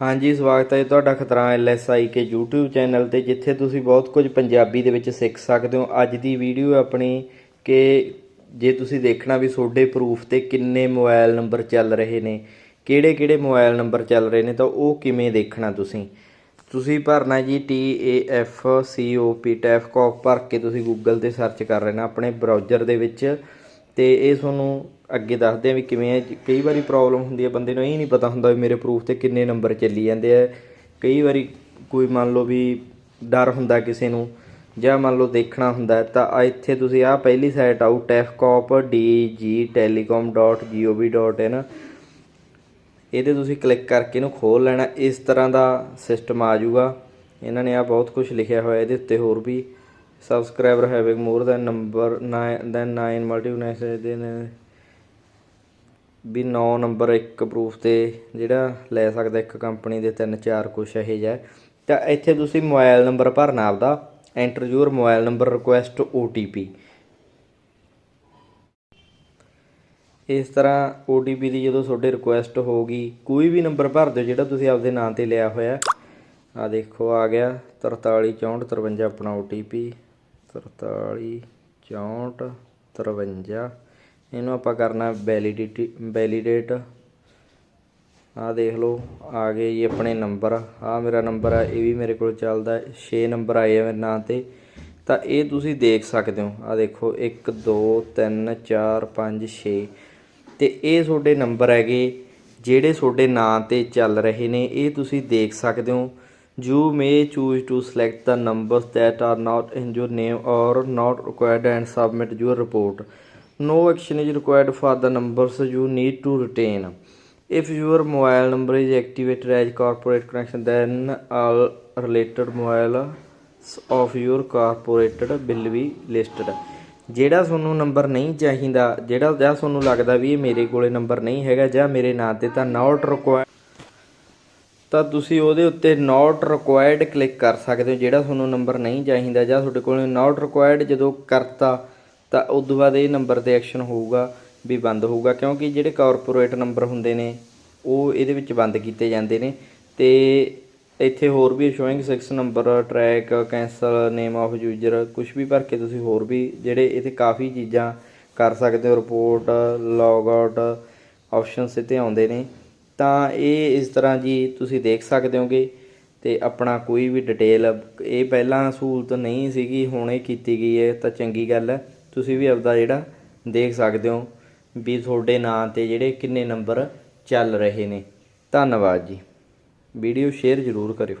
ਹਾਂਜੀ, ਸਵਾਗਤ ਹੈ ਜੀ ਤੁਹਾਡਾ ਖਤਰਾ ਐਲਐਸਆਈ ਕੇ YouTube ਚੈਨਲ ਤੇ, ਜਿੱਥੇ ਤੁਸੀਂ ਬਹੁਤ ਕੁਝ ਪੰਜਾਬੀ ਦੇ ਵਿੱਚ ਸਿੱਖ ਸਕਦੇ ਹੋ। ਅੱਜ ਦੀ ਵੀਡੀਓ ਆਪਣੀ ਕਿ ਜੇ ਤੁਸੀਂ ਦੇਖਣਾ ਵੀ ਤੁਹਾਡੇ ਪ੍ਰੂਫ ਤੇ ਕਿੰਨੇ ਮੋਬਾਈਲ ਨੰਬਰ ਚੱਲ ਰਹੇ ਨੇ ਕਿਹੜੇ ਕਿਹੜੇ ਮੋਬਾਈਲ ਨੰਬਰ ਚੱਲ ਰਹੇ ਨੇ, ਤਾਂ ਉਹ ਕਿਵੇਂ ਦੇਖਣਾ ਤੁਸੀਂ? ਤੁਸੀਂ ਭਰਨਾ ਜੀ ਟੀ ਏ ਐਫ ਸੀ ਓ ਪੀ ਟੈਫ ਕੌਕ ਭਰ ਕੇ ਤੁਸੀਂ ਗੂਗਲ ਤੇ ਸਰਚ ਕਰ ਲੈਣਾ ਆਪਣੇ ਬਰਾਊਜ਼ਰ ਦੇ ਵਿੱਚ। ਤੇ ਇਹ ਤੁਹਾਨੂੰ ਅੱਗੇ ਦੱਸਦੇ ਆ ਵੀ ਕਿਵੇਂ ਹੈ ਕਈ ਵਾਰੀ ਪ੍ਰੋਬਲਮ ਹੁੰਦੀ ਹੈ ਬੰਦੇ ਨੂੰ ਇਹ ਨਹੀਂ ਪਤਾ ਹੁੰਦਾ ਵੀ ਮੇਰੇ ਪ੍ਰੂਫ ਤੇ ਕਿੰਨੇ ਨੰਬਰ ਚੱਲੀ ਜਾਂਦੇ ਆ। ਕਈ ਵਾਰੀ ਕੋਈ ਮੰਨ ਲਓ ਵੀ ਡਰ ਹੁੰਦਾ ਕਿਸੇ ਨੂੰ, ਜਾਂ ਮੰਨ ਲਓ ਦੇਖਣਾ ਹੁੰਦਾ, ਤਾਂ ਇੱਥੇ ਤੁਸੀਂ ਆਹ ਪਹਿਲੀ ਸਾਈਟ ਆਊ tefcop.dgtelecom.gov.in ਇਹਦੇ ਤੁਸੀਂ ਕਲਿੱਕ ਕਰਕੇ ਇਹਨੂੰ ਖੋਲ ਲੈਣਾ, ਇਸ ਤਰ੍ਹਾਂ ਦਾ ਸਿਸਟਮ ਆ ਜਾਊਗਾ। ਇਹਨਾਂ ਨੇ ਆ ਬਹੁਤ ਕੁਝ ਲਿਖਿਆ ਹੋਇਆ, ਇਹਦੇ ਉੱਤੇ ਹੋਰ ਵੀ subscriber having more than number 9 than 9 multiplex ਦੇ ਨੇ। ਵੀ 9 ਨੰਬਰ ਇੱਕ ਪ੍ਰੂਫ ਤੇ ਜਿਹੜਾ ਲੈ ਸਕਦਾ ਇੱਕ ਕੰਪਨੀ ਦੇ ਤਿੰਨ ਚਾਰ ਕੁਛ ਇਹ ਜਿਹਾ। ਤਾਂ ਇੱਥੇ ਤੁਸੀਂ ਮੋਬਾਈਲ ਨੰਬਰ ਭਰਨਾ ਆਪਦਾ। Enter your mobile number request OTP ਇਸ ਤਰ੍ਹਾਂ OTP ਦੀ ਜਦੋਂ ਤੁਹਾਡੇ ਰਿਕੁਐਸਟ ਹੋਗੀ ਕੋਈ ਵੀ ਨੰਬਰ ਭਰ ਦਿਓ ਜਿਹੜਾ ਤੁਸੀਂ ਆਪਦੇ ਨਾਂ ਤੇ ਲਿਆ ਹੋਇਆ। ਆ ਦੇਖੋ, ਆ ਗਿਆ 43 64 53 ਆਪਣਾ OTP 43 64 53 ਇਹਨੂੰ ਆਪਾਂ ਕਰਨਾ ਵੈਲਿਡਿਟੀ ਵੈਲੀਡੇਟ ਆ ਦੇਖ ਲਓ, ਆ ਗਏ ਜੀ ਆਪਣੇ ਨੰਬਰ ਆ ਮੇਰਾ ਨੰਬਰ ਆ, ਇਹ ਵੀ ਮੇਰੇ ਕੋਲ ਚੱਲਦਾ 6 ਨੰਬਰ ਆਏ ਆ ਮੇਰੇ ਨਾਂ ਤੇ। ਤਾਂ ਇਹ ਤੁਸੀਂ ਦੇਖ ਸਕਦੇ ਹੋ। ਆ ਦੇਖੋ 1 2 3 4 5 6 ਤੇ ਇਹ ਤੁਹਾਡੇ ਨੰਬਰ ਹੈਗੇ, ਜਿਹੜੇ ਤੁਹਾਡੇ ਨਾਂ ਤੇ ਚੱਲ ਰਹੇ ਨੇ, ਇਹ ਤੁਸੀਂ ਦੇਖ ਸਕਦੇ ਹੋ। You may choose to select the numbers that are not in your name or not required and submit your report no action is required for the numbers you need to retain if your mobile number is activated as corporate connection then all related mobile of your corporated will be listed ਜਿਹੜਾ ਤੁਹਾਨੂੰ number ਨਹੀਂ ਚਾਹੀਦਾ ਜਿਹੜਾ ਜਾਂ ਤੁਹਾਨੂੰ ਲੱਗਦਾ ਵੀ ਇਹ ਮੇਰੇ ਕੋਲੇ ਨੰਬਰ ਨਹੀਂ ਹੈਗਾ ਜਾਂ ਮੇਰੇ ਨਾਂ ਤੇ ਤਾਂ not required ਤਾਂ ਤੁਸੀਂ ਉਹਦੇ ਉੱਤੇ ਨਾਟ ਰਿਕੁਆਇਰਡ ਕਲਿੱਕ ਕਰ ਸਕਦੇ ਹੋ, ਜਿਹੜਾ ਤੁਹਾਨੂੰ ਨੰਬਰ ਨਹੀਂ ਚਾਹੀਦਾ ਜਾਂ ਤੁਹਾਡੇ ਕੋਲ ਨਾਟ ਰਿਕੁਆਇਰਡ ਜਦੋਂ ਕਰਤਾ, ਤਾਂ ਉਸ ਤੋਂ ਬਾਅਦ ਇਹ ਨੰਬਰ ਤੇ ਐਕਸ਼ਨ ਹੋਊਗਾ, ਵੀ ਬੰਦ ਹੋਊਗਾ, ਕਿਉਂਕਿ ਜਿਹੜੇ ਕਾਰਪੋਰੇਟ ਨੰਬਰ ਹੁੰਦੇ ਨੇ, ਉਹ ਇਹਦੇ ਵਿੱਚ ਬੰਦ ਕੀਤੇ ਜਾਂਦੇ ਨੇ। ਤੇ ਇੱਥੇ ਹੋਰ ਵੀ showing 6 number track cancel name of user ਕੁਝ ਵੀ ਭਰ ਕੇ ਤੁਸੀਂ ਹੋਰ ਵੀ ਜਿਹੜੇ ਇਹਦੇ ਕਾਫੀ ਚੀਜ਼ਾਂ ਕਰ ਸਕਦੇ ਹੋ ਰਿਪੋਰਟ ਲੌਗ ਆਊਟ ਆਪਸ਼ਨਸ ਇੱਥੇ ਆਉਂਦੇ ਨੇ। ਤਾਂ ਇਹ ਇਸ ਤਰ੍ਹਾਂ ਜੀ ਤੁਸੀਂ ਦੇਖ ਸਕਦੇ ਹੋਗੇ ਤੇ ਆਪਣਾ ਕੋਈ ਵੀ ਡਿਟੇਲ ਇਹ ਪਹਿਲਾਂ ਸਹੂਲਤ ਨਹੀਂ ਸੀਗੀ, ਹੁਣ ਇਹ ਕੀਤੀ ਗਈ ਹੈ, ਤਾਂ ਚੰਗੀ ਗੱਲ ਹੈ। ਤੁਸੀਂ ਵੀ ਆਪਦਾ ਜਿਹੜਾ ਦੇਖ ਸਕਦੇ ਹੋ ਵੀ ਤੁਹਾਡੇ ਨਾਂ ਤੇ ਜਿਹੜੇ ਕਿੰਨੇ ਨੰਬਰ ਚੱਲ ਰਹੇ ਨੇ। ਧੰਨਵਾਦ ਜੀ। ਵੀਡੀਓ ਸ਼ੇਅਰ ਜ਼ਰੂਰ ਕਰਿਓ।